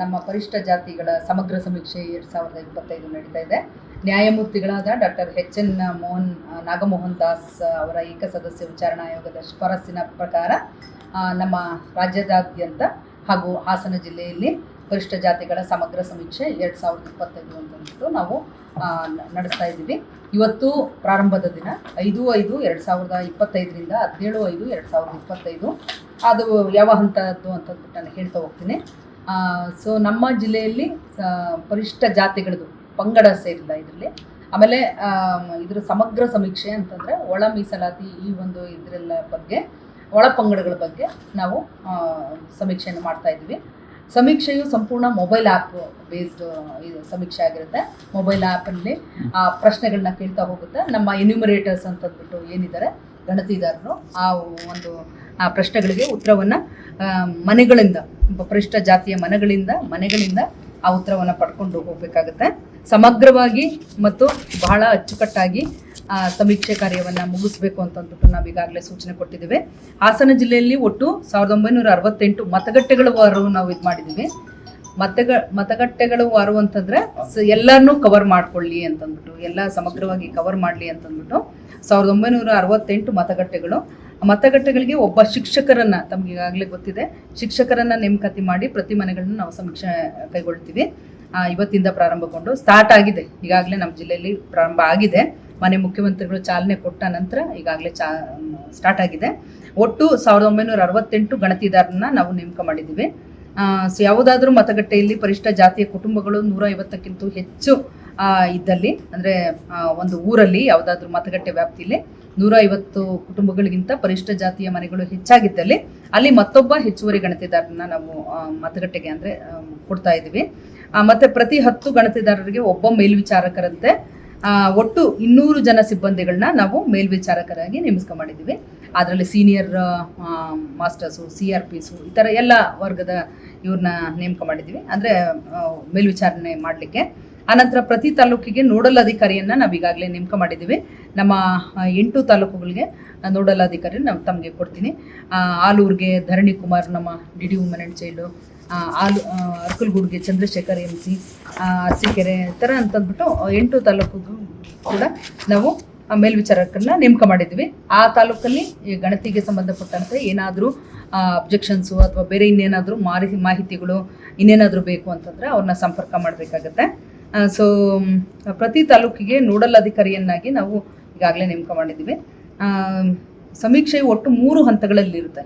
ನಮ್ಮ ಪರಿಷ್ಠ ಜಾತಿಗಳ ಸಮಗ್ರ ಸಮೀಕ್ಷೆ ಎರಡು ಸಾವಿರದ ಇಪ್ಪತ್ತೈದು ನಡೀತಾ ಇದೆ. ನ್ಯಾಯಮೂರ್ತಿಗಳಾದ doctor H N Mohan Nagamohan Das ಅವರ ಏಕಸದಸ್ಯ ವಿಚಾರಣಾ ಆಯೋಗದ ಶಿಫಾರಸ್ಸಿನ ಪ್ರಕಾರ ನಮ್ಮ ರಾಜ್ಯದಾದ್ಯಂತ ಹಾಗೂ ಹಾಸನ ಜಿಲ್ಲೆಯಲ್ಲಿ ಪರಿಷ್ಠ ಜಾತಿಗಳ ಸಮಗ್ರ ಸಮೀಕ್ಷೆ ಎರಡು ಸಾವಿರದ ಇಪ್ಪತ್ತೈದು ಅಂತಂದ್ಬಿಟ್ಟು ನಾವು ನಡೆಸ್ತಾ ಇದ್ದೀವಿ. ಇವತ್ತು ಪ್ರಾರಂಭದ ದಿನ ಐದು ಐದು ಎರಡು ಸಾವಿರದ ಇಪ್ಪತ್ತೈದರಿಂದ ಹದಿನೇಳು ಐದು ಎರಡು ಸಾವಿರದ ಇಪ್ಪತ್ತೈದು. ಅದು ಯಾವ ಹಂತದ್ದು ಅಂತಂದ್ಬಿಟ್ಟು ನಾನು ಹೇಳ್ತಾ ಹೋಗ್ತೀನಿ. ಸೊ ನಮ್ಮ ಜಿಲ್ಲೆಯಲ್ಲಿ ಪರಿಷ್ಠ ಜಾತಿಗಳದ್ದು ಪಂಗಡ ಸೇರಿಲ್ಲ ಇದರಲ್ಲಿ. ಆಮೇಲೆ ಇದರ ಸಮಗ್ರ ಸಮೀಕ್ಷೆ ಅಂತಂದರೆ ಒಳ ಮೀಸಲಾತಿ ಈ ಒಂದು ಇದರೆಲ್ಲ ಬಗ್ಗೆ, ಒಳ ಪಂಗಡಗಳ ಬಗ್ಗೆ ನಾವು ಸಮೀಕ್ಷೆಯನ್ನು ಮಾಡ್ತಾ ಇದ್ದೀವಿ. ಸಮೀಕ್ಷೆಯು ಸಂಪೂರ್ಣ ಮೊಬೈಲ್ ಆ್ಯಪ್ ಬೇಸ್ಡ್ ಇದು ಸಮೀಕ್ಷೆ ಆಗಿರುತ್ತೆ. ಮೊಬೈಲ್ ಆ್ಯಪಲ್ಲಿ ಆ ಪ್ರಶ್ನೆಗಳನ್ನ ಕೇಳ್ತಾ ಹೋಗುತ್ತೆ. ನಮ್ಮ ಎನ್ಯೂಮರೇಟರ್ಸ್ ಅಂತಂದ್ಬಿಟ್ಟು ಏನಿದ್ದಾರೆ, ಗಣತಿದಾರರು, ಆ ಒಂದು, ಆ ಪ್ರಶ್ನೆಗಳಿಗೆ ಉತ್ತರವನ್ನು ಮನೆಗಳಿಂದ ಪರಿಷ್ಠ ಜಾತಿಯ ಮನೆಗಳಿಂದ ಮನೆಗಳಿಂದ ಆ ಉತ್ತರವನ್ನು ಪಡ್ಕೊಂಡು ಹೋಗಬೇಕಾಗುತ್ತೆ. ಸಮಗ್ರವಾಗಿ ಮತ್ತು ಬಹಳ ಅಚ್ಚುಕಟ್ಟಾಗಿ ಸಮೀಕ್ಷೆ ಕಾರ್ಯವನ್ನು ಮುಗಿಸ್ಬೇಕು ಅಂತಂದ್ಬಿಟ್ಟು ನಾವು ಈಗಾಗಲೇ ಸೂಚನೆ ಕೊಟ್ಟಿದ್ದೇವೆ. ಹಾಸನ ಜಿಲ್ಲೆಯಲ್ಲಿ ಒಟ್ಟು ಸಾವಿರದ ಒಂಬೈನೂರ ಅರವತ್ತೆಂಟು ಮತಗಟ್ಟೆಗಳ ವಾರು ನಾವು ಇದು ಮಾಡಿದ್ದೀವಿ. ಮತಗ, ಮತಗಟ್ಟೆಗಳು ವಾರು ಅಂತಂದ್ರೆ ಎಲ್ಲರನ್ನೂ ಕವರ್ ಮಾಡ್ಕೊಳ್ಳಿ ಅಂತಂದ್ಬಿಟ್ಟು, ಎಲ್ಲ ಸಮಗ್ರವಾಗಿ ಕವರ್ ಮಾಡಲಿ ಅಂತಂದ್ಬಿಟ್ಟು ಸಾವಿರದ ಒಂಬೈನೂರ ಅರವತ್ತೆಂಟು ಮತಗಟ್ಟೆಗಳು ಮತಗಟ್ಟೆಗಳಿಗೆ ಒಬ್ಬ ಶಿಕ್ಷಕರನ್ನ ತಮ್ಗೆ ಈಗಾಗಲೇ ಗೊತ್ತಿದೆ. ಶಿಕ್ಷಕರನ್ನ ನೇಮಕಾತಿ ಮಾಡಿ ಪ್ರತಿ ಮನೆಗಳನ್ನ ನಾವು ಸಮೀಕ್ಷೆ ಕೈಗೊಳ್ತೀವಿ. ಇವತ್ತಿಂದ ಪ್ರಾರಂಭಗೊಂಡು ಸ್ಟಾರ್ಟ್ ಆಗಿದೆ. ಈಗಾಗಲೇ ನಮ್ಮ ಜಿಲ್ಲೆಯಲ್ಲಿ ಪ್ರಾರಂಭ ಆಗಿದೆ. ಮನೆ ಮುಖ್ಯಮಂತ್ರಿಗಳು ಚಾಲನೆ ಕೊಟ್ಟ ನಂತರ ಈಗಾಗಲೇ ಚಾ ಸ್ಟಾರ್ಟ್ ಆಗಿದೆ. ಒಟ್ಟು ಸಾವಿರದ ಒಂಬೈನೂರ ಅರವತ್ತೆಂಟು ಗಣತಿದಾರರನ್ನ ನಾವು ನೇಮಕ ಮಾಡಿದ್ದೀವಿ. ಸೊ ಯಾವುದಾದ್ರೂ ಮತಗಟ್ಟೆಯಲ್ಲಿ ಪರಿಷ್ಠ ಜಾತಿಯ ಕುಟುಂಬಗಳು ನೂರ ಐವತ್ತಕ್ಕಿಂತ ಹೆಚ್ಚು ಇದ್ದಲ್ಲಿ, ಅಂದರೆ ಒಂದು ಊರಲ್ಲಿ ಯಾವುದಾದ್ರೂ ಮತಗಟ್ಟೆ ವ್ಯಾಪ್ತಿಯಲ್ಲಿ ನೂರ ಐವತ್ತು ಕುಟುಂಬಗಳಿಗಿಂತ ಪರಿಷ್ಠ ಜಾತಿಯ ಮನೆಗಳು ಹೆಚ್ಚಾಗಿದ್ದಲ್ಲಿ ಅಲ್ಲಿ ಮತ್ತೊಬ್ಬ ಹೆಚ್ಚುವರಿ ಗಣತಿದಾರರನ್ನ ನಾವು ಮತಗಟ್ಟೆಗೆ ಅಂದರೆ ಕೊಡ್ತಾ ಇದ್ದೀವಿ. ಮತ್ತೆ ಪ್ರತಿ ಹತ್ತು ಗಣತಿದಾರರಿಗೆ ಒಬ್ಬ ಮೇಲ್ವಿಚಾರಕರಂತೆ ಒಟ್ಟು ಇನ್ನೂರು ಜನ ಸಿಬ್ಬಂದಿಗಳನ್ನ ನಾವು ಮೇಲ್ವಿಚಾರಕರಾಗಿ ನೇಮಕ ಮಾಡಿದ್ದೀವಿ. ಅದರಲ್ಲಿ senior masters, C R Ps ಈ ಥರ ಎಲ್ಲ ವರ್ಗದ ಇವ್ರನ್ನ ನೇಮಕ ಮಾಡಿದ್ದೀವಿ. ಅಂದರೆ ಮೇಲ್ವಿಚಾರಣೆ ಮಾಡಲಿಕ್ಕೆ. ಆನಂತರ ಪ್ರತಿ ತಾಲೂಕಿಗೆ ನೋಡಲ್ ಅಧಿಕಾರಿಯನ್ನು ನಾವು ಈಗಾಗಲೇ ನೇಮಕ ಮಾಡಿದ್ದೀವಿ. ನಮ್ಮ ಎಂಟು ತಾಲೂಕುಗಳಿಗೆ ನೋಡಲ್ ಅಧಿಕಾರಿ ನಾವು ತಮಗೆ ಕೊಡ್ತೀನಿ. ಆಲೂರಿಗೆ ಧರಣಿ ಕುಮಾರ್ ನಮ್ಮ D D woman and child ಆಲು ಅರ್ಕಲ್ಗೂಡ್ಗೆ ಚಂದ್ರಶೇಖರ್ ಎಂ ಸಿ ಅರಸೀಕೆರೆ ಥರ ಅಂತಂದ್ಬಿಟ್ಟು ಎಂಟು ತಾಲೂಕಿಗೂ ಕೂಡ ನಾವು ಮೇಲ್ವಿಚಾರಕರನ್ನ ನೇಮಕ ಮಾಡಿದ್ವಿ ಆ ತಾಲೂಕಲ್ಲಿ ಗಣತಿಗೆ ಸಂಬಂಧಪಟ್ಟಂತೆ ಏನಾದರೂ ಅಬ್ಜೆಕ್ಷನ್ಸು ಅಥವಾ ಬೇರೆ ಇನ್ನೇನಾದರೂ ಮಾರಿ, ಮಾಹಿತಿಗಳು ಇನ್ನೇನಾದರೂ ಬೇಕು ಅಂತಂದರೆ ಅವ್ರನ್ನ ಸಂಪರ್ಕ ಮಾಡಬೇಕಾಗತ್ತೆ. ಸೊ ಪ್ರತಿ ತಾಲೂಕಿಗೆ ನೋಡಲ್ ಅಧಿಕಾರಿಯನ್ನಾಗಿ ನಾವು ಈಗಾಗಲೇ ನೇಮಕ ಮಾಡಿದ್ದೀವಿ ಸಮೀಕ್ಷೆಯು ಒಟ್ಟು ಮೂರು ಹಂತಗಳಲ್ಲಿರುತ್ತೆ.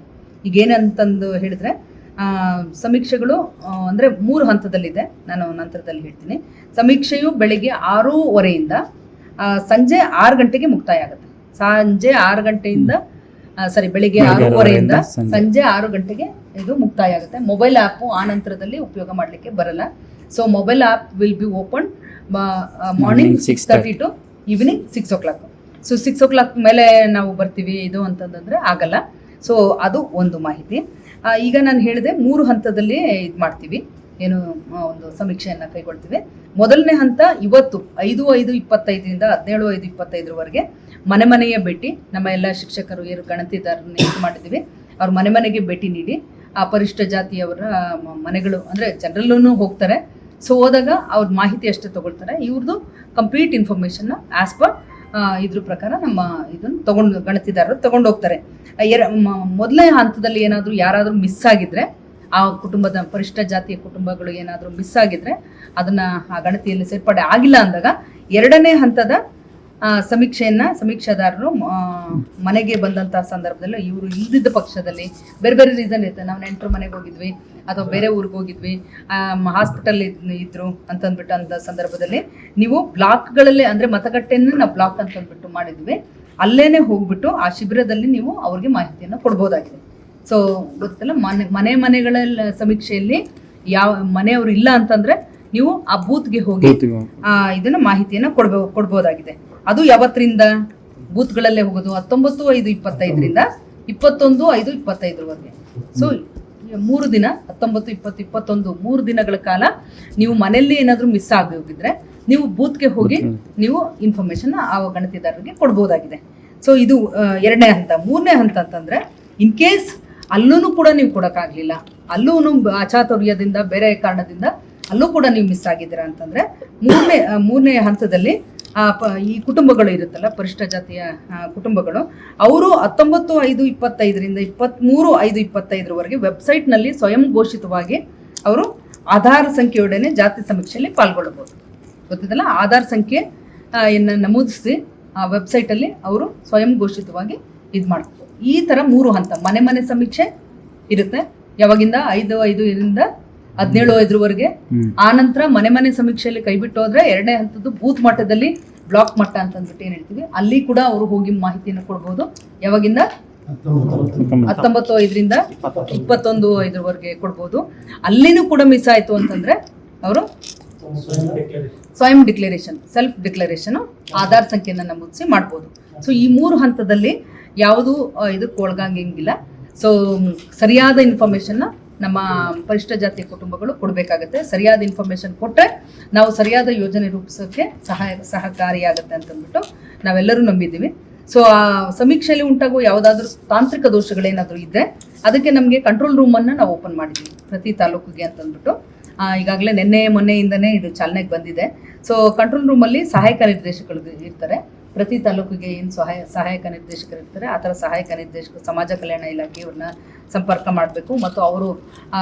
ಈಗೇನಂತಂದು ಹೇಳಿದ್ರೆ ಆ, ಸಮೀಕ್ಷೆಗಳು ಅಂದರೆ ಮೂರು ಹಂತದಲ್ಲಿದೆ. ನಾನು ನಂತರದಲ್ಲಿ ಹೇಳ್ತೀನಿ. ಸಮೀಕ್ಷೆಯು ಬೆಳಿಗ್ಗೆ ಆರೂವರೆಯಿಂದ ಸಂಜೆ ಆರು ಗಂಟೆಗೆ ಮುಕ್ತಾಯ ಆಗುತ್ತೆ. ಸಂಜೆ ಆರು ಗಂಟೆಯಿಂದ ಸಾರಿ ಬೆಳಿಗ್ಗೆ ಆರೂವರೆಯಿಂದ ಸಂಜೆ. ಆರು ಗಂಟೆಗೆ ಇದು ಮುಕ್ತಾಯ ಆಗುತ್ತೆ. ಮೊಬೈಲ್ ಆ್ಯಪು ಆ ನಂತರದಲ್ಲಿ ಉಪಯೋಗ ಮಾಡಲಿಕ್ಕೆ ಬರಲ್ಲ. So mobile app will be open morning six 6:30 thirty to evening six o'clock so six o'clock ಮೇಲೆ ನಾವು ಬರ್ತೀವಿ, ಇದು ಅಂತಂದ್ರೆ ಆಗಲ್ಲ. ಸೊ ಅದು ಒಂದು ಮಾಹಿತಿ. ಈಗ ನಾನು ಹೇಳಿದೆ, ಮೂರು ಹಂತದಲ್ಲಿ ಇದು ಮಾಡ್ತೀವಿ. ಏನು ಒಂದು ಸಮೀಕ್ಷೆಯನ್ನು ಕೈಗೊಳ್ತೀವಿ. ಮೊದಲನೇ ಹಂತ, ಇವತ್ತು ಐದು ಐದು ಇಪ್ಪತ್ತೈದರಿಂದ ಹದಿನೇಳು ಐದು ಇಪ್ಪತ್ತೈದರವರೆಗೆ ಮನೆ ಮನೆಯ ಭೇಟಿ. ನಮ್ಮ ಎಲ್ಲ ಶಿಕ್ಷಕರು, ಏನು ಗಣತಿದಾರರನ್ನ ನೇಮಕ ಮಾಡಿದ್ದೀವಿ. ಅವ್ರ ಮನೆ ಮನೆಗೆ ಭೇಟಿ ನೀಡಿ, ಆ ಪರಿಷ್ಠ ಜಾತಿಯವರ ಮನೆಗಳು, ಅಂದರೆ ಜನರಲ್ಲೂ ಹೋಗ್ತಾರೆ. ಸೊ ಹೋದಾಗ ಅವ್ರ ಮಾಹಿತಿ ಅಷ್ಟೇ ತೊಗೊಳ್ತಾರೆ. ಇವ್ರದ್ದು ಕಂಪ್ಲೀಟ್ ಇನ್ಫಾರ್ಮೇಷನ್ನ ಆ್ಯಸ್ ಪರ್ ಇದ್ರ ಪ್ರಕಾರ ನಮ್ಮ ಇದನ್ನು ತಗೊಂಡು, ಗಣತಿದಾರರು ತಗೊಂಡು ಹೋಗ್ತಾರೆ. ಮೊದಲನೇ ಹಂತದಲ್ಲಿ ಏನಾದರೂ ಯಾರಾದರೂ ಮಿಸ್ ಆಗಿದ್ರೆ, ಆ ಕುಟುಂಬದ ಪರಿಷ್ಠ ಜಾತಿಯ ಕುಟುಂಬಗಳು ಏನಾದರೂ ಮಿಸ್ ಆಗಿದ್ರೆ, ಅದನ್ನ ಆ ಗಣತಿಯಲ್ಲಿ ಸೇರ್ಪಡೆ ಆಗಿಲ್ಲ ಅಂದಾಗ ಎರಡನೇ ಹಂತದ ಸಮೀಕ್ಷೆಯನ್ನ ಸಮೀಕ್ಷಾದಾರರು ಮನೆಗೆ ಬಂದಂತಹ ಸಂದರ್ಭದಲ್ಲಿ ಇವರು ಇಲ್ದಿದ್ದ ಪಕ್ಷದಲ್ಲಿ ಬೇರೆ ಬೇರೆ ರೀಸನ್ ಇರುತ್ತೆ ನಾವು ನೆಂಟರು ಮನೆಗೆ ಹೋಗಿದ್ವಿ ಅಥವಾ ಬೇರೆ ಊರಿಗೆ ಹೋಗಿದ್ವಿ ಹಾಸ್ಪಿಟಲ್ ಇದ್ರು ಅಂತಂದ್ಬಿಟ್ಟು ಅಂತ ಸಂದರ್ಭದಲ್ಲಿ ನೀವು ಬ್ಲಾಕ್ಗಳಲ್ಲೇ ಅಂದ್ರೆ ಮತಗಟ್ಟೆಯನ್ನು ನಾವು ಬ್ಲಾಕ್ ಅಂತಂದ್ಬಿಟ್ಟು ಮಾಡಿದ್ವಿ. ಅಲ್ಲೇನೆ ಹೋಗ್ಬಿಟ್ಟು ಆ ಶಿಬಿರದಲ್ಲಿ ನೀವು ಅವ್ರಿಗೆ ಮಾಹಿತಿಯನ್ನು ಕೊಡ್ಬೋದಾಗಿದೆ. ಸೊ ಗೊತ್ತಲ್ಲ ಮನೆ ಮನೆ ಮನೆಗಳ ಸಮೀಕ್ಷೆಯಲ್ಲಿ ಯಾವ ಮನೆಯವರು ಇಲ್ಲ ಅಂತಂದ್ರೆ ನೀವು ಆ ಬೂತ್ಗೆ ಹೋಗಿ ಇದನ್ನ ಮಾಹಿತಿಯನ್ನ ಕೊಡ್ಬೋ ಕೊಡ್ಬೋದಾಗಿದೆ. ಅದು ಯಾವತ್ತರಿಂದ? ಬೂತ್ಗಳಲ್ಲೇ ಹೋಗೋದು. ಹತ್ತೊಂಬತ್ತು ಐದು ಇಪ್ಪತ್ತೈದರಿಂದ ಇಪ್ಪತ್ತೊಂದು ಐದು ಇಪ್ಪತ್ತೈದರವರೆಗೆ. ಸೊ ಮೂರು ದಿನ ಹತ್ತೊಂಬತ್ತು ಇಪ್ಪತ್ತು ಇಪ್ಪತ್ತೊಂದು ಮೂರು ದಿನಗಳ ಕಾಲ ನೀವು ಮನೆಯಲ್ಲಿ ಏನಾದರೂ ಮಿಸ್ ಆಗಿ ಹೋಗಿದ್ರೆ ನೀವು ಬೂತ್ಗೆ ಹೋಗಿ ನೀವು ಇನ್ಫಾರ್ಮೇಶನ್ ಆ ಗಣತಿದಾರರಿಗೆ ಕೊಡ್ಬೋದಾಗಿದೆ. ಸೊ ಇದು ಎರಡನೇ ಹಂತ. ಮೂರನೇ ಹಂತ ಅಂತಂದ್ರೆ ಇನ್ ಕೇಸ್ ಅಲ್ಲೂ ಕೂಡ ನೀವು ಕೊಡೋಕ್ಕಾಗಲಿಲ್ಲ ಅಲ್ಲೂ ಅಚಾತುರ್ಯದಿಂದ ಬೇರೆ ಕಾರಣದಿಂದ ಅಲ್ಲೂ ಕೂಡ ನೀವು ಮಿಸ್ ಆಗಿದ್ದೀರಾ ಅಂತಂದ್ರೆ ಮೂರನೇ ಮೂರನೇ ಹಂತದಲ್ಲಿ ಈ ಕುಟುಂಬಗಳು ಇರುತ್ತಲ್ಲ, ಪರಿಷ್ಠ ಜಾತಿಯ ಕುಟುಂಬಗಳು, ಅವರು ಹತ್ತೊಂಬತ್ತು, ಐದು, ಇಪ್ಪತ್ತೈದರಿಂದ ಇಪ್ಪತ್ತ್ಮೂರು ಐದು, ಇಪ್ಪತ್ತೈದರವರೆಗೆ ವೆಬ್ಸೈಟ್ನಲ್ಲಿ ಸ್ವಯಂ ಘೋಷಿತವಾಗಿ ಅವರು ಆಧಾರ್ ಸಂಖ್ಯೆಯೊಡನೆ ಜಾತಿ ಸಮೀಕ್ಷೆಯಲ್ಲಿ ಪಾಲ್ಗೊಳ್ಳಬಹುದು. ಗೊತ್ತಿದಲ್ಲ ಆಧಾರ್ ಸಂಖ್ಯೆ ಇನ್ನು ನಮೂದಿಸಿ ಆ ವೆಬ್ಸೈಟಲ್ಲಿ ಅವರು ಸ್ವಯಂ ಘೋಷಿತವಾಗಿ ಇದು ಮಾಡ್ತಾರೆ ಈ ಥರ ಮೂರು ಹಂತ. ಮನೆ ಮನೆ ಸಮೀಕ್ಷೆ ಇರುತ್ತೆ. ಯಾವಾಗಿಂದ? ಐದು ಐದು ಇಂದ ಹದಿನೇಳು ಐದರವರೆಗೆ. ಆ ನಂತರ ಮನೆ ಮನೆ ಸಮೀಕ್ಷೆಯಲ್ಲಿ ಕೈಬಿಟ್ಟು ಹೋದ್ರೆ ಎರಡನೇ ಹಂತದ್ದು ಬೂತ್ ಮಟ್ಟದಲ್ಲಿ ಬ್ಲಾಕ್ ಮಟ್ಟ ಅಂತ ಅಂದ್ಬಿಟ್ಟು ಏನ್ ಹೇಳ್ತೀವಿ ಅಲ್ಲಿ ಕೂಡ ಅವರು ಹೋಗಿ ಮಾಹಿತಿಯನ್ನು ಕೊಡ್ಬೋದು. ಯಾವಾಗಿಂದ? ಹತ್ತೊಂಬತ್ತು. ಐದರಿಂದ ಇಪ್ಪತ್ತೊಂದು. ಐದರವರೆಗೆ ಕೊಡ್ಬೋದು. ಅಲ್ಲಿನೂ ಕೂಡ ಮಿಸ್ ಆಯ್ತು ಅಂತಂದ್ರೆ ಅವರು ಸ್ವಯಂ ಡಿಕ್ಲರೇಷನ್ ಸೆಲ್ಫ್ ಡಿಕ್ಲರೇಷನ್ ಆಧಾರ್ ಸಂಖ್ಯೆಯನ್ನು ನಮೂದಿಸಿ ಮಾಡ್ಬೋದು. ಸೊ ಈ ಮೂರು ಹಂತದಲ್ಲಿ ಯಾವುದು ಇದಕ್ಕೆ ಒಳಗಾಗಿಂಗಿಲ್ಲ ಸೊ ಸರಿಯಾದ ಇನ್ಫಾರ್ಮೇಷನ್ನ ನಮ್ಮ ಪರಿಷ್ಠ ಜಾತಿ ಕುಟುಂಬಗಳು ಕೊಡಬೇಕಾಗುತ್ತೆ. ಸರಿಯಾದ ಇನ್ಫಾರ್ಮೇಶನ್ ಕೊಟ್ಟರೆ ನಾವು ಸರಿಯಾದ ಯೋಜನೆ ರೂಪಿಸೋಕ್ಕೆ ಸಹಾಯ, ಸಹಕಾರಿಯಾಗುತ್ತೆ ಅಂತಂದ್ಬಿಟ್ಟು ನಾವೆಲ್ಲರೂ ನಂಬಿದ್ದೀವಿ. ಸೊ ಆ ಸಮೀಕ್ಷೆಯಲ್ಲಿ ಉಂಟಾಗುವ ಯಾವುದಾದ್ರೂ ತಾಂತ್ರಿಕ ದೋಷಗಳೇನಾದರೂ ಇದ್ದರೆ ಅದಕ್ಕೆ ನಮಗೆ ಕಂಟ್ರೋಲ್ ರೂಮನ್ನು ನಾವು ಓಪನ್ ಮಾಡಿದ್ದೀವಿ, ಪ್ರತಿ ತಾಲೂಕಿಗೆ ಅಂತಂದ್ಬಿಟ್ಟು. ಈಗಾಗಲೇ ನಿನ್ನೆ, ಮೊನ್ನೆಯಿಂದನೇ ಇದು ಚಾಲನೆಗೆ ಬಂದಿದೆ. ಸೊ ಕಂಟ್ರೋಲ್ ರೂಮಲ್ಲಿ ಸಹಾಯಕ ನಿರ್ದೇಶಕರು ಇರ್ತಾರೆ. ಪ್ರತಿ ತಾಲೂಕಿಗೆ ಏನು ಸಹಾಯ ಸಹಾಯಕ ನಿರ್ದೇಶಕರು ಇರ್ತಾರೆ ಆ ಥರ ಸಹಾಯಕ ನಿರ್ದೇಶಕರು ಸಮಾಜ ಕಲ್ಯಾಣ ಇಲಾಖೆಯವ್ರನ್ನ ಸಂಪರ್ಕ ಮಾಡಬೇಕು ಮತ್ತು ಅವರು ಆ,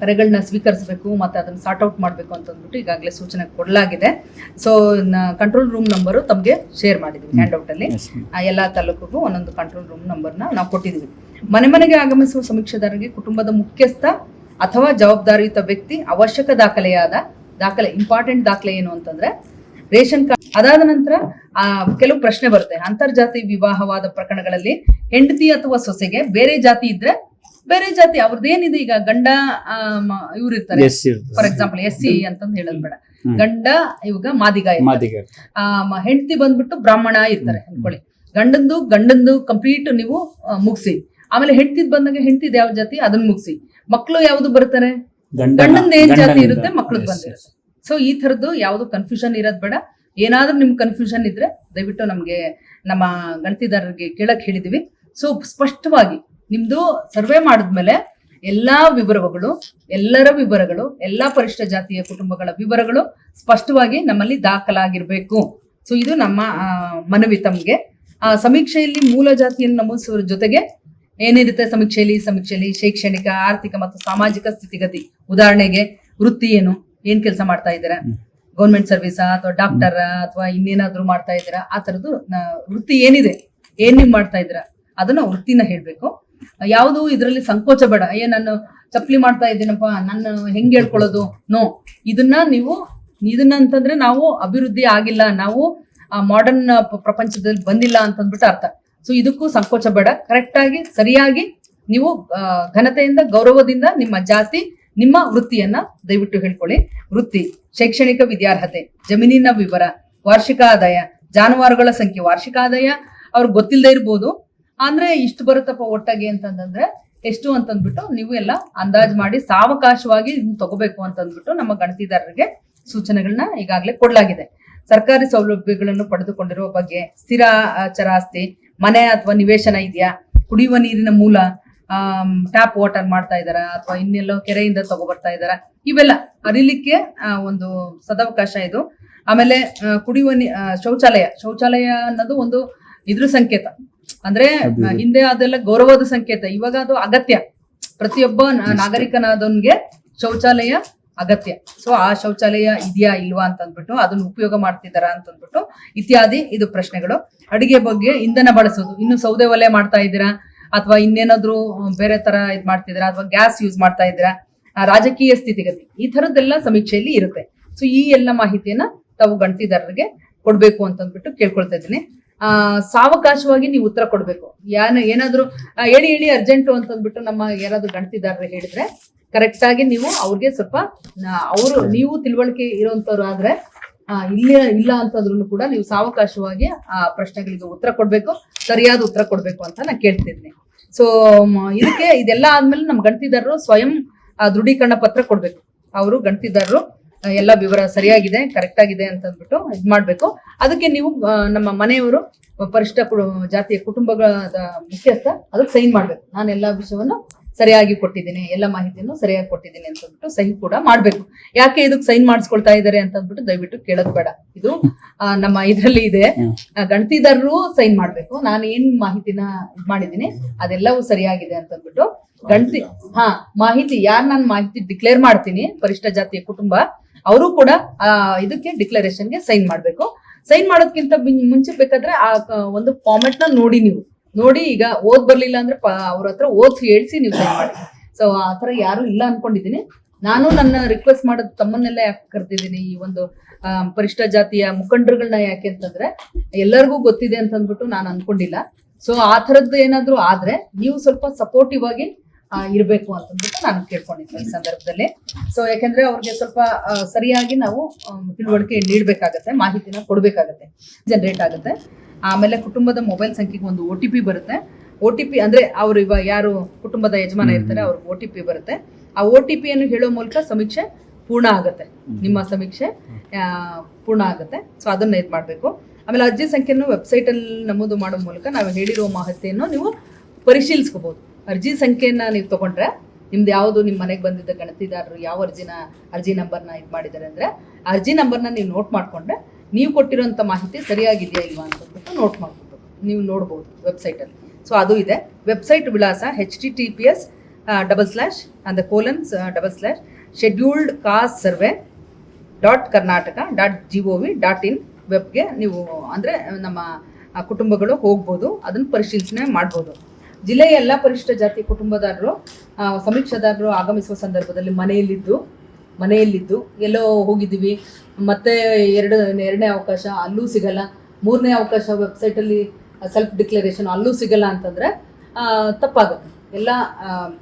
ಕರೆಗಳನ್ನ ಸ್ವೀಕರಿಸಬೇಕು ಮತ್ತು ಅದನ್ನು ಸಾರ್ಟ್ ಔಟ್ ಮಾಡಬೇಕು ಅಂತಂದ್ಬಿಟ್ಟು ಈಗಾಗಲೇ ಸೂಚನೆ ಕೊಡಲಾಗಿದೆ. ಸೊ ಕಂಟ್ರೋಲ್ ರೂಮ್ ನಂಬರು ತಮಗೆ ಶೇರ್ ಮಾಡಿದ್ದೀವಿ ಹ್ಯಾಂಡ್ಔಟಲ್ಲಿ ಎಲ್ಲ ತಾಲೂಕಿಗೂ ಒಂದೊಂದು ಕಂಟ್ರೋಲ್ ರೂಮ್ ನಂಬರ್ನ ನಾವು ಕೊಟ್ಟಿದ್ದೀವಿ ಮನೆ ಮನೆಗೆ ಆಗಮಿಸುವ ಸಮೀಕ್ಷೆದಾರರಿಗೆ ಕುಟುಂಬದ ಮುಖ್ಯಸ್ಥ ಅಥವಾ ಜವಾಬ್ದಾರಿಯುತ ವ್ಯಕ್ತಿ ಅವಶ್ಯಕ ದಾಖಲೆಯಾದ ದಾಖಲೆ ಇಂಪಾರ್ಟೆಂಟ್ ದಾಖಲೆ ಏನು ಅಂತಂದ್ರೆ ರೇಷನ್ ಕಾರ್ಡ್ ಅದಾದ ನಂತರ ಆ ಕೆಲವು ಪ್ರಶ್ನೆ ಬರುತ್ತೆ. ಅಂತರ್ಜಾತಿ ವಿವಾಹವಾದ ಪ್ರಕರಣಗಳಲ್ಲಿ ಹೆಂಡತಿ ಅಥವಾ ಸೊಸೆಗೆ ಬೇರೆ ಜಾತಿ ಇದ್ರೆ ಬೇರೆ ಜಾತಿ ಅವ್ರದ್ದೇನಿದೆ ಈಗ ಗಂಡ ಇವ್ರು ಇರ್ತಾರೆ. ಫಾರ್ ಎಕ್ಸಾಂಪಲ್ ಎಸ್ ಸಿ ಅಂತಂದು ಹೇಳೋದು ಬೇಡ. ಗಂಡ ಇವಾಗ ಮಾದಿಗ. ಆ ಮ- ಹೆಂಡತಿ ಬಂದ್ಬಿಟ್ಟು ಬ್ರಾಹ್ಮಣ ಇರ್ತಾರೆ ಅನ್ಕೊಳ್ಳಿ. ಗಂಡಂದು ಗಂಡಂದು ಕಂಪ್ಲೀಟ್ ನೀವು ಮುಗಿಸಿ. ಆಮೇಲೆ ಹೆಂಡತಿದ್ ಬಂದಾಗ ಹೆಂಡತಿದ್ ಯಾವ ಜಾತಿ? ಅದನ್ನ ಮುಗಿಸಿ. ಮಕ್ಕಳು ಯಾವ್ದು ಬರ್ತಾರೆ? ಗಂಡಂದು ಏನ್ ಜಾತಿ ಇರುತ್ತೆ ಮಕ್ಳದ್ ಬಂದಿರುತ್ತೆ. ಸೊ ಈ ತರದ್ದು ಯಾವ್ದು ಕನ್ಫ್ಯೂಷನ್ ಇರೋದು ಬೇಡ. ಏನಾದ್ರೂ ನಿಮ್ಗೆ ಕನ್ಫ್ಯೂಷನ್ ಇದ್ರೆ ದಯವಿಟ್ಟು ನಮ್ಗೆ ನಮ್ಮ ಗಣತಿದಾರರಿಗೆ ಕೇಳಕ್ ಹೇಳಿದ್ವಿ. ಸೊ ಸ್ಪಷ್ಟವಾಗಿ ನಿಮ್ದು ಸರ್ವೆ ಮಾಡಿದ್ಮೇಲೆ ಎಲ್ಲಾ ವಿವರಗಳು, ಎಲ್ಲರ ವಿವರಗಳು, ಎಲ್ಲಾ ಪರಿಷ್ಠ ಜಾತಿಯ ಕುಟುಂಬಗಳ ವಿವರಗಳು ಸ್ಪಷ್ಟವಾಗಿ ನಮ್ಮಲ್ಲಿ ದಾಖಲಾಗಿರ್ಬೇಕು. ಸೊ ಇದು ನಮ್ಮ ಮನವಿ ತಮ್ಗೆ. ಆ, ಸಮೀಕ್ಷೆಯಲ್ಲಿ ಮೂಲ ಜಾತಿಯನ್ನು ನಮೂದಿಸುವ ಜೊತೆಗೆ ಏನಿರುತ್ತೆ ಸಮೀಕ್ಷೆಯಲ್ಲಿ? ಸಮೀಕ್ಷೆಯಲ್ಲಿ ಶೈಕ್ಷಣಿಕ, ಆರ್ಥಿಕ ಮತ್ತು ಸಾಮಾಜಿಕ ಸ್ಥಿತಿಗತಿ. ಉದಾಹರಣೆಗೆ ವೃತ್ತಿ ಏನು? ಏನ್ ಕೆಲಸ ಮಾಡ್ತಾ ಇದ್ದೀರಾ? ಗೌರ್ಮೆಂಟ್ ಸರ್ವಿಸಾ ಅಥವಾ ಡಾಕ್ಟರ್ ಅಥವಾ ಇನ್ನೇನಾದ್ರೂ ಮಾಡ್ತಾ ಇದ್ದೀರಾ? ಆ ತರದ್ದು ವೃತ್ತಿ ಏನಿದೆ? ಏನ್ ನೀವು ಮಾಡ್ತಾ ಇದ್ದೀರಾ? ಅದನ್ನ ವೃತ್ತಿನ ಹೇಳ್ಬೇಕು. ಯಾವುದು ಇದರಲ್ಲಿ ಸಂಕೋಚ ಬೇಡ. ಅಯ್ಯೋ ನಾನು ಚಪ್ಪಲಿ ಮಾಡ್ತಾ ಇದ್ದೀನಪ್ಪ ನಾನು ಹೆಂಗ್ ಹೇಳ್ಕೊಳ್ಳೋದು? ನೋ ಇದನ್ನ ನೀವು ಇದನ್ನ ಅಂತಂದ್ರೆ ನಾವು ಅಭಿವೃದ್ಧಿ ಆಗಿಲ್ಲ ನಾವು ಆ ಮಾಡರ್ನ್ ಪ್ರಪಂಚದಲ್ಲಿ ಬಂದಿಲ್ಲ ಅಂತಂದ್ಬಿಟ್ಟು ಅರ್ಥ. ಸೊ ಇದಕ್ಕೂ ಸಂಕೋಚ ಬೇಡ. ಕರೆಕ್ಟ್ ಆಗಿ ಸರಿಯಾಗಿ ನೀವು ಘನತೆಯಿಂದ ಗೌರವದಿಂದ ನಿಮ್ಮ ಜಾತಿ ನಿಮ್ಮ ವೃತ್ತಿಯನ್ನ ದಯವಿಟ್ಟು ಹೇಳ್ಕೊಳ್ಳಿ. ವೃತ್ತಿ, ಶೈಕ್ಷಣಿಕ ವಿದ್ಯಾರ್ಹತೆ, ಜಮೀನಿನ ವಿವರ, ವಾರ್ಷಿಕ ಆದಾಯ, ಜಾನುವಾರುಗಳ ಸಂಖ್ಯೆ, ವಾರ್ಷಿಕ ಆದಾಯ ಅವ್ರಿಗೆ ಗೊತ್ತಿಲ್ಲದೆ ಇರ್ಬೋದು. ಅಂದ್ರೆ ಇಷ್ಟು ಬರುತ್ತಪ್ಪ ಒಟ್ಟಾಗಿ ಅಂತಂದ್ರೆ, ಎಷ್ಟು ಅಂತಂದ್ಬಿಟ್ಟು ನೀವು ಎಲ್ಲ ಅಂದಾಜು ಮಾಡಿ ಸಾವಕಾಶವಾಗಿ ತಗೋಬೇಕು ಅಂತಂದ್ಬಿಟ್ಟು ನಮ್ಮ ಗಣತಿದಾರರಿಗೆ ಸೂಚನೆಗಳನ್ನ ಈಗಾಗಲೇ ಕೊಡಲಾಗಿದೆ. ಸರ್ಕಾರಿ ಸೌಲಭ್ಯಗಳನ್ನು ಪಡೆದುಕೊಂಡಿರುವ ಬಗ್ಗೆ ಸ್ಥಿರ ಚರಾಸ್ತಿ ಮನೆ ಅಥವಾ ನಿವೇಶನ ಇದೆಯಾ, ಕುಡಿಯುವ ನೀರಿನ ಮೂಲ ಟ್ಯಾಪ್ ವಾಟರ್ ಮಾಡ್ತಾ ಇದಾರ ಅಥವಾ ಇನ್ನೆಲ್ಲೋ ಕೆರೆಯಿಂದ ತಗೊಬರ್ತಾ ಇದಾರ ಇವೆಲ್ಲ ಅರಿಲಿಕ್ಕೆ ಒಂದು ಸದಾವಕಾಶ ಇದು. ಆಮೇಲೆ ಕುಡಿಯುವ ನೀ ಶೌಚಾಲಯ. ಶೌಚಾಲಯ ಅನ್ನೋದು ಒಂದು ಇದ್ರ ಸಂಕೇತ. ಅಂದ್ರೆ ಹಿಂದೆ ಅದೆಲ್ಲ ಗೌರವದ ಸಂಕೇತ. ಇವಾಗ ಅದು ಅಗತ್ಯ. ಪ್ರತಿಯೊಬ್ಬ ನಾಗರಿಕನಾದವನ್ಗೆ ಶೌಚಾಲಯ ಅಗತ್ಯ. ಸೊ ಆ ಶೌಚಾಲಯ ಇದೆಯಾ ಇಲ್ವಾ ಅಂತ ಅಂದ್ಬಿಟ್ಟು ಅದನ್ನ ಉಪಯೋಗ ಮಾಡ್ತಿದಾರ ಅಂತ ಅಂದ್ಬಿಟ್ಟು ಇತ್ಯಾದಿ ಇದು ಪ್ರಶ್ನೆಗಳು. ಅಡಿಗೆ ಬಗ್ಗೆ ಇಂಧನ ಬಳಸೋದು. ಇನ್ನು ಸೌದೆ ಒಲೆ ಮಾಡ್ತಾ ಇದ್ದೀರಾ? ಅಥವಾ ಇನ್ನೇನಾದ್ರೂ ಬೇರೆ ತರ ಇದ್ ಮಾಡ್ತಿದ್ರ ಅಥವಾ ಗ್ಯಾಸ್ ಯೂಸ್ ಮಾಡ್ತಾ ಇದ್ರ ರಾಜಕೀಯ ಸ್ಥಿತಿಗತಿ, ಈ ತರದ್ದೆಲ್ಲ ಸಮೀಕ್ಷೆಯಲ್ಲಿ ಇರುತ್ತೆ. ಸೊ ಈ ಎಲ್ಲ ಮಾಹಿತಿಯನ್ನ ತಾವು ಗಣತಿದಾರರಿಗೆ ಕೊಡ್ಬೇಕು ಅಂತ ಅಂದ್ಬಿಟ್ಟು ಕೇಳ್ಕೊಳ್ತಾ ಇದ್ದೀನಿ. ಆ, ಸಾವಕಾಶವಾಗಿ ನೀವು ಉತ್ತರ ಕೊಡ್ಬೇಕು. ಯಾನ, ಏನಾದ್ರು ಹೇಳಿ ಹೇಳಿ ಅರ್ಜೆಂಟು ಅಂತ ಅಂದ್ಬಿಟ್ಟು ನಮ್ಮ ಯಾರಾದ್ರೂ ಗಣತಿದಾರರು ಹೇಳಿದ್ರೆ ಕರೆಕ್ಟ್ ಆಗಿ ನೀವು ಅವ್ರಿಗೆ ಸ್ವಲ್ಪ ಅವರು, ನೀವು ತಿಳುವಳಿಕೆ ಇರುವಂತವ್ರು ಆದ್ರೆ ಇಲ್ಲ ಇಲ್ಲ ಅಂತಂದ್ರು ಕೂಡ ನೀವು ಸಾವಕಾಶವಾಗಿ ಆ ಪ್ರಶ್ನೆಗಳಿಗೆ ಉತ್ತರ ಕೊಡ್ಬೇಕು, ಸರಿಯಾದ ಉತ್ತರ ಕೊಡ್ಬೇಕು ಅಂತ ನಾನು ಕೇಳ್ತಿದ್ದೀನಿ ಸೊ ಇದಕ್ಕೆ ಇದೆಲ್ಲ ಆದ್ಮೇಲೆ ನಮ್ಮ ಗಣತಿದಾರರು ಸ್ವಯಂ ದೃಢೀಕರಣ ಪತ್ರ ಕೊಡ್ಬೇಕು. ಅವರು ಗಣತಿದಾರರು ಎಲ್ಲ ವಿವರ ಸರಿಯಾಗಿದೆ ಕರೆಕ್ಟ್ ಆಗಿದೆ ಅಂತ ಅಂದ್ಬಿಟ್ಟು ಇದ್ ಮಾಡ್ಬೇಕು. ಅದಕ್ಕೆ ನೀವು ನಮ್ಮ ಮನೆಯವರು, ಪರಿಷ್ಠ ಜಾತಿಯ ಕುಟುಂಬಗಳ ಮುಖ್ಯಸ್ಥ, ಅದಕ್ಕೆ ಸೈನ್ ಮಾಡ್ಬೇಕು. ನಾನು ಎಲ್ಲಾ ವಿಷಯವನ್ನು ಸರಿಯಾಗಿ ಕೊಟ್ಟಿದ್ದೀನಿ ಎಲ್ಲ ಮಾಹಿತಿಯನ್ನು ಸರಿಯಾಗಿ ಕೊಟ್ಟಿದ್ದೀನಿ ಅಂತ ಅಂದ್ಬಿಟ್ಟು ಸಹಿ ಕೂಡ ಮಾಡ್ಬೇಕು. ಯಾಕೆ ಇದಕ್ಕೆ ಸೈನ್ ಮಾಡಿಸ್ಕೊಳ್ತಾ ಇದ್ದಾರೆ ಅಂತ ಅಂದ್ಬಿಟ್ಟು ದಯವಿಟ್ಟು ಕೇಳೋದು ಬೇಡ. ಇದು ನಮ್ಮ ಇದರಲ್ಲಿ ಇದೆ. ಗಣತಿದಾರರು ಸೈನ್ ಮಾಡ್ಬೇಕು. ನಾನು ಏನ್ ಮಾಹಿತಿನ ಇದ್ ಮಾಡಿದ್ದೀನಿ ಅದೆಲ್ಲವೂ ಸರಿಯಾಗಿದೆ ಅಂತ ಅಂದ್ಬಿಟ್ಟು ಗಣತಿ ಹಾ ಮಾಹಿತಿ ಯಾರು ನಾನು ಮಾಹಿತಿ ಡಿಕ್ಲೇರ್ ಮಾಡ್ತೀನಿ ಪರಿಷ್ಠ ಜಾತಿಯ ಕುಟುಂಬ ಅವರು ಕೂಡ ಆ ಇದಕ್ಕೆ ಡಿಕ್ಲರೇಷನ್ಗೆ ಸೈನ್ ಮಾಡ್ಬೇಕು. ಸೈನ್ ಮಾಡೋದ್ಕಿಂತ ಮುಂಚೆ ಬೇಕಾದ್ರೆ ಆ ಒಂದು ಫಾರ್ಮೆಟ್ನ ನೋಡಿ ನೀವು. ನೋಡಿ ಈಗ ಓದ್ ಬರ್ಲಿಲ್ಲ ಅಂದ್ರೆ ಅವ್ರ ಹತ್ರ ಓದ್ಸಿ ಹೇಳ್ಸಿ ನೀವು ಸೈನ್ ಮಾಡಿ. ಸೊ ಆ ತರ ಯಾರು ಇಲ್ಲ ಅನ್ಕೊಂಡಿದ್ದೀನಿ. ನಾನು ನನ್ನ ರಿಕ್ವೆಸ್ಟ್ ಮಾಡೋದು ತಮ್ಮನ್ನೆಲ್ಲ ಯಾಕೆ ಕರ್ತಿದ್ದೀನಿ ಈ ಒಂದು ಪರಿಷ್ಠ ಜಾತಿಯ ಮುಖಂಡರುಗಳನ್ನ ಯಾಕೆ ಅಂತಂದ್ರೆ, ಎಲ್ಲರಿಗೂ ಗೊತ್ತಿದೆ ಅಂತ ಅಂದ್ಬಿಟ್ಟು ನಾನು ಅನ್ಕೊಂಡಿಲ್ಲ. ಸೊ ಆ ಥರದ್ದು ಏನಾದ್ರು ಆದ್ರೆ ನೀವು ಸ್ವಲ್ಪ ಸಪೋರ್ಟಿವ್ ಆಗಿ ಇರಬೇಕು ಅಂತಂದ್ಬಿಟ್ಟು ನಾನು ಕೇಳ್ಕೊಂಡಿದ್ದೆ ಈ ಸಂದರ್ಭದಲ್ಲಿ. ಸೊ ಯಾಕಂದ್ರೆ ಅವ್ರಿಗೆ ಸ್ವಲ್ಪ ಸರಿಯಾಗಿ ನಾವು ತಿಳುವಳಿಕೆ ನೀಡಬೇಕಾಗತ್ತೆ, ಮಾಹಿತಿನ ಕೊಡಬೇಕಾಗತ್ತೆ ಜನರೇಟ್ ಆಗುತ್ತೆ. ಆಮೇಲೆ ಕುಟುಂಬದ ಮೊಬೈಲ್ ಸಂಖ್ಯೆಗೆ ಒಂದು ಒ ಟಿ ಪಿ ಬರುತ್ತೆ. ಒ ಟಿ ಪಿ ಅಂದ್ರೆ ಅವರು ಇವಾಗ ಯಾರು ಕುಟುಂಬದ ಯಜಮಾನ ಇರ್ತಾರೆ ಅವ್ರಿಗೆ ಒ ಟಿ ಪಿ ಬರುತ್ತೆ. ಆ ಒ ಟಿ ಪಿಯನ್ನು ಹೇಳೋ ಮೂಲಕ ಸಮೀಕ್ಷೆ ಪೂರ್ಣ ಆಗುತ್ತೆ. ನಿಮ್ಮ ಸಮೀಕ್ಷೆ ಪೂರ್ಣ ಆಗುತ್ತೆ. ಸೊ ಅದನ್ನ ಇದು ಮಾಡಬೇಕು. ಆಮೇಲೆ ಅರ್ಜಿ ಸಂಖ್ಯೆಯನ್ನು ವೆಬ್ಸೈಟಲ್ಲಿ ನಮೂದು ಮಾಡೋ ಮೂಲಕ ನಾವು ಹೇಳಿರೋ ಮಾಹಿತಿಯನ್ನು ನೀವು ಪರಿಶೀಲಿಸ್ಕೋಬಹುದು ಅರ್ಜಿ ಸಂಖ್ಯೆಯನ್ನು ನೀವು ತಗೊಂಡ್ರೆ ನಿಮ್ದು ಯಾವುದು ನಿಮ್ಮ ಮನೆಗೆ ಬಂದಿದ್ದ ಗಣತಿದಾರರು ಯಾವ ಅರ್ಜಿನ ಅರ್ಜಿ ನಂಬರ್ನ ಇದು ಮಾಡಿದ್ದಾರೆ ಅಂದ್ರೆ ಅರ್ಜಿ ನಂಬರ್ನ ನೀವು ನೋಟ್ ಮಾಡಿಕೊಂಡ್ರೆ ನೀವು ಕೊಟ್ಟಿರೋಂಥ ಮಾಹಿತಿ ಸರಿಯಾಗಿದೆಯಾ ಇಲ್ವಾ ನೋಟ್ ಮಾಡ್ಬೋದು ನೀವು ನೋಡ್ಬೋದು ವೆಬ್ಸೈಟಲ್ಲಿ ಸೊ ಅದು ಇದೆ. ವೆಬ್ಸೈಟ್ ವಿಳಾಸ H T T P S double slash ಅಂದ colons double slash scheduled caste survey dot Karnataka dot G O V dot in ವೆಬ್ಗೆ ನೀವು, ಅಂದರೆ, ನಮ್ಮ ಕುಟುಂಬಗಳು ಹೋಗ್ಬೋದು. ಅದನ್ನು ಪರಿಶೀಲನೆ ಮಾಡ್ಬೋದು. ಜಿಲ್ಲೆಯ ಎಲ್ಲ ಪರಿಶಿಷ್ಟ ಜಾತಿ ಕುಟುಂಬದಾರರು ಸಮೀಕ್ಷಾದಾರರು ಆಗಮಿಸುವ ಸಂದರ್ಭದಲ್ಲಿ ಮನೆಯಲ್ಲಿದ್ದು ಮನೆಯಲ್ಲಿದ್ದು ಎಲ್ಲೋ ಹೋಗಿದ್ದೀವಿ. ಮತ್ತೆ ಎರಡು, ಎರಡನೇ ಅವಕಾಶ ಅಲ್ಲೂ ಸಿಗಲ್ಲ. ಮೂರನೇ ಅವಕಾಶ ವೆಬ್ಸೈಟಲ್ಲಿ ಸೆಲ್ಫ್ ಡಿಕ್ಲರೇಷನ್ ಅಲ್ಲೂ ಸಿಗಲ್ಲ ಅಂತಂದರೆ ತಪ್ಪಾಗುತ್ತೆ. ಎಲ್ಲ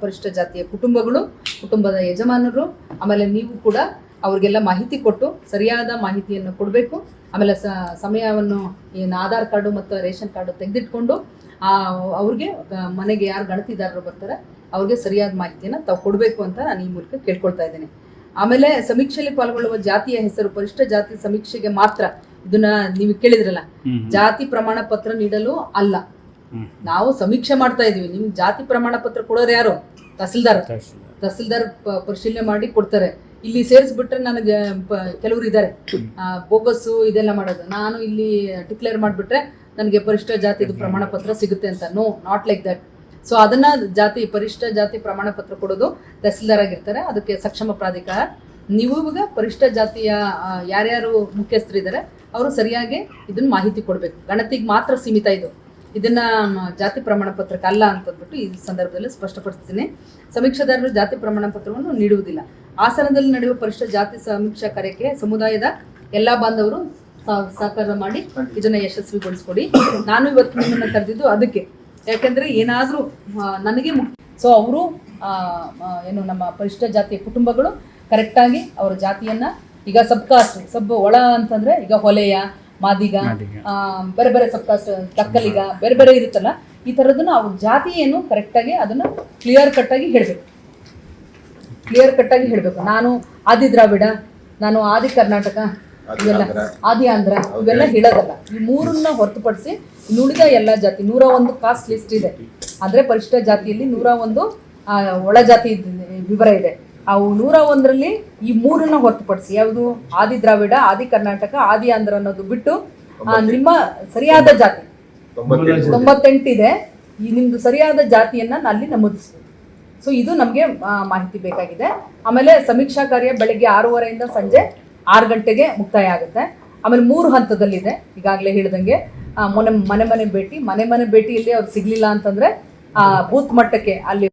ಪರಿಷ್ಠ ಜಾತಿಯ ಕುಟುಂಬಗಳು, ಕುಟುಂಬದ ಯಜಮಾನರು, ಆಮೇಲೆ ನೀವು ಕೂಡ ಅವ್ರಿಗೆಲ್ಲ ಮಾಹಿತಿ ಕೊಟ್ಟು ಸರಿಯಾದ ಮಾಹಿತಿಯನ್ನು ಕೊಡಬೇಕು. ಆಮೇಲೆ ಸಮಯವನ್ನು ಏನು ಆಧಾರ್ ಕಾರ್ಡು ಮತ್ತು ರೇಷನ್ ಕಾರ್ಡು ತೆಗೆದಿಟ್ಕೊಂಡು ಅವ್ರಿಗೆ ಮನೆಗೆ ಯಾರು ಗಣತಿದಾರರು ಬರ್ತಾರೆ, ಅವ್ರಿಗೆ ಸರಿಯಾದ ಮಾಹಿತಿಯನ್ನು ತಾವು ಕೊಡಬೇಕು ಅಂತ ನಾನು ಈ ಮೂಲಕ ಕೇಳ್ಕೊಳ್ತಾ ಇದ್ದೀನಿ. ಆಮೇಲೆ ಸಮೀಕ್ಷೆಯಲ್ಲಿ ಪಾಲ್ಗೊಳ್ಳುವ ಜಾತಿಯ ಹೆಸರು, ಪರಿಷ್ಠ ಜಾತಿ ಸಮೀಕ್ಷೆಗೆ ಮಾತ್ರ ಇದನ್ನ ನೀವು ಕೇಳಿದ್ರಲ್ಲ ಜಾತಿ ಪ್ರಮಾಣ ಪತ್ರ ನೀಡಲು ಅಲ್ಲ. ನಾವು ಸಮೀಕ್ಷೆ ಮಾಡ್ತಾ ಇದೀವಿ. ನಿಮ್ಗೆ ಜಾತಿ ಪ್ರಮಾಣ ಪತ್ರ ಕೊಡೋರು ಯಾರು? ತಹಸೀಲ್ದಾರ್. ತಹಸೀಲ್ದಾರ್. ಪರಿಶೀಲನೆ ಮಾಡಿ ಕೊಡ್ತಾರೆ. ಇಲ್ಲಿ ಸೇರಿಸ್ಬಿಟ್ರೆ ನನಗೆ ಕೆಲವರು ಇದ್ದಾರೆ ಬೋಗಸ್ಸು ಇದೆಲ್ಲ ಮಾಡೋದು. ನಾನು ಇಲ್ಲಿ ಡಿಕ್ಲೇರ್ ಮಾಡಿಬಿಟ್ರೆ ನನಗೆ ಪರಿಷ್ಠ ಜಾತಿದು ಪ್ರಮಾಣ ಪತ್ರ ಸಿಗುತ್ತೆ ಅಂತ. No not like that so ಅದನ್ನ ಜಾತಿ ಪರಿಷ್ಠ ಜಾತಿ ಪ್ರಮಾಣ ಪತ್ರ ಕೊಡೋದು ತಹಸೀಲ್ದಾರ್ ಆಗಿರ್ತಾರೆ. ಅದಕ್ಕೆ ಸಕ್ಷಮ ಪ್ರಾಧಿಕಾರ. ನೀವು ಇವಾಗ ಪರಿಷ್ಠ ಜಾತಿಯ ಯಾರ್ಯಾರು ಮುಖ್ಯಸ್ಥರಿದ್ದಾರೆ ಅವರು ಸರಿಯಾಗಿ ಇದನ್ನ ಮಾಹಿತಿ ಕೊಡಬೇಕು. ಗಣತಿಗೆ ಮಾತ್ರ ಸೀಮಿತ ಇದು. ಇದನ್ನ ಜಾತಿ ಪ್ರಮಾಣ ಪತ್ರಕ್ಕೆ ಅಲ್ಲ ಅಂತಂದ್ಬಿಟ್ಟು ಈ ಸಂದರ್ಭದಲ್ಲಿ ಸ್ಪಷ್ಟಪಡಿಸ್ತೀನಿ. ಸಮೀಕ್ಷಾದಾರರು ಜಾತಿ ಪ್ರಮಾಣ ಪತ್ರವನ್ನು ನೀಡುವುದಿಲ್ಲ. ಹಾಸನದಲ್ಲಿ ನಡೆಯುವ ಪರಿಷ್ಠ ಜಾತಿ ಸಮೀಕ್ಷಾ ಕಾರ್ಯಕ್ಕೆ ಸಮುದಾಯದ ಎಲ್ಲಾ ಬಾಂಧವರು ಸಹಕಾರ ಮಾಡಿ ಇದನ್ನ ಯಶಸ್ವಿಗೊಳಿಸ್ಕೊಡಿ. ನಾನು ಇವತ್ತು ನಿಮ್ಮನ್ನ ಕರೆದಿದ್ದು ಅದಕ್ಕೆ. ಯಾಕಂದ್ರೆ ಏನಾದರೂ ನನಗೆ ಮುಖ್ಯ. ಸೊ, ಅವರು ಏನು ನಮ್ಮ ಪರಿಷ್ಠ ಜಾತಿಯ ಕುಟುಂಬಗಳು ಕರೆಕ್ಟಾಗಿ ಅವರ ಜಾತಿಯನ್ನ ಈಗ ಸಬ್ ಕಾಸ್ಟ್ ಸಬ್ ಒಳ ಅಂತಂದ್ರೆ ಈಗ ಹೊಲೆಯ ಮಾದಿಗ ಬೇರೆ ಬೇರೆ ಸಬ್ ಕಾಸ್ಟ್ ತಕ್ಕಲಿಗ ಬೇರೆ ಬೇರೆ ಇರುತ್ತಲ್ಲ ಈ ಥರದನ್ನ ಅವ್ರ ಜಾತಿ ಏನು ಕರೆಕ್ಟಾಗಿ ಅದನ್ನ ಕ್ಲಿಯರ್ ಕಟ್ಟಾಗಿ ಹೇಳಬೇಕು. ಕ್ಲಿಯರ್ ಕಟ್ಟಾಗಿ ಹೇಳಬೇಕು. ನಾನು ಆದಿ ದ್ರಾವಿಡ ನಾನು ಆದಿ ಕರ್ನಾಟಕ ಇವೆಲ್ಲ ಆದಿ ಆಂಧ್ರ ಇವೆಲ್ಲ ಹೇಳೋದಲ್ಲ. ಈ ಮೂರನ್ನ ಹೊರತುಪಡಿಸಿ ನುಡಿದ ಎಲ್ಲ ಜಾತಿ ನೂರ ಒಂದು ಕಾಸ್ಟ್ ಲಿಸ್ಟ್ ಇದೆ. ಅಂದ್ರೆ ಪರಿಶಿಷ್ಟ ಜಾತಿಯಲ್ಲಿ ನೂರ ಒಂದು ಒಳ ಜಾತಿ ಇದ್- ವಿವರ ಇದೆ. ಅವು ನೂರ ಒಂದರಲ್ಲಿ ಈ ಮೂರನ್ನ ಹೊರತುಪಡಿಸಿ ಯಾವುದು? ಆದಿ ದ್ರಾವಿಡ ಆದಿ ಕರ್ನಾಟಕ ಆದಿ ಆಂಧ್ರ ಅನ್ನೋದು ಬಿಟ್ಟು ನಿಮ್ಮ ಸರಿಯಾದ ಜಾತಿ. ತೊಂಬತ್ತೆಂಟಿದೆ. ಈ ನಿಮ್ದು ಸರಿಯಾದ ಜಾತಿಯನ್ನ ನಾನು ಅಲ್ಲಿ ನಮೂದಿಸ್ತೀನಿ. ಸೊ ಇದು ನಮಗೆ ಮಾಹಿತಿ ಬೇಕಾಗಿದೆ. ಆಮೇಲೆ ಸಮೀಕ್ಷಾ ಕಾರ್ಯ ಬೆಳಗ್ಗೆ ಆರೂವರೆಯಿಂದ ಸಂಜೆ ಆರು ಗಂಟೆಗೆ ಮುಕ್ತಾಯ ಆಗುತ್ತೆ ಆಮೇಲೆ ಮೂರು ಹಂತದಲ್ಲಿದೆ ಈಗಾಗಲೇ ಹೇಳಿದಂಗೆ. ಮೊನ್ನೆ ಮನೆ ಮನೆ ಭೇಟಿ. ಮನೆ ಮನೆ ಭೇಟಿಯಲ್ಲಿ ಅವ್ರು ಸಿಗ್ಲಿಲ್ಲ ಅಂತಂದ್ರೆ ಆ ಬೂತ್ ಮಟ್ಟಕ್ಕೆ ಅಲ್ಲಿ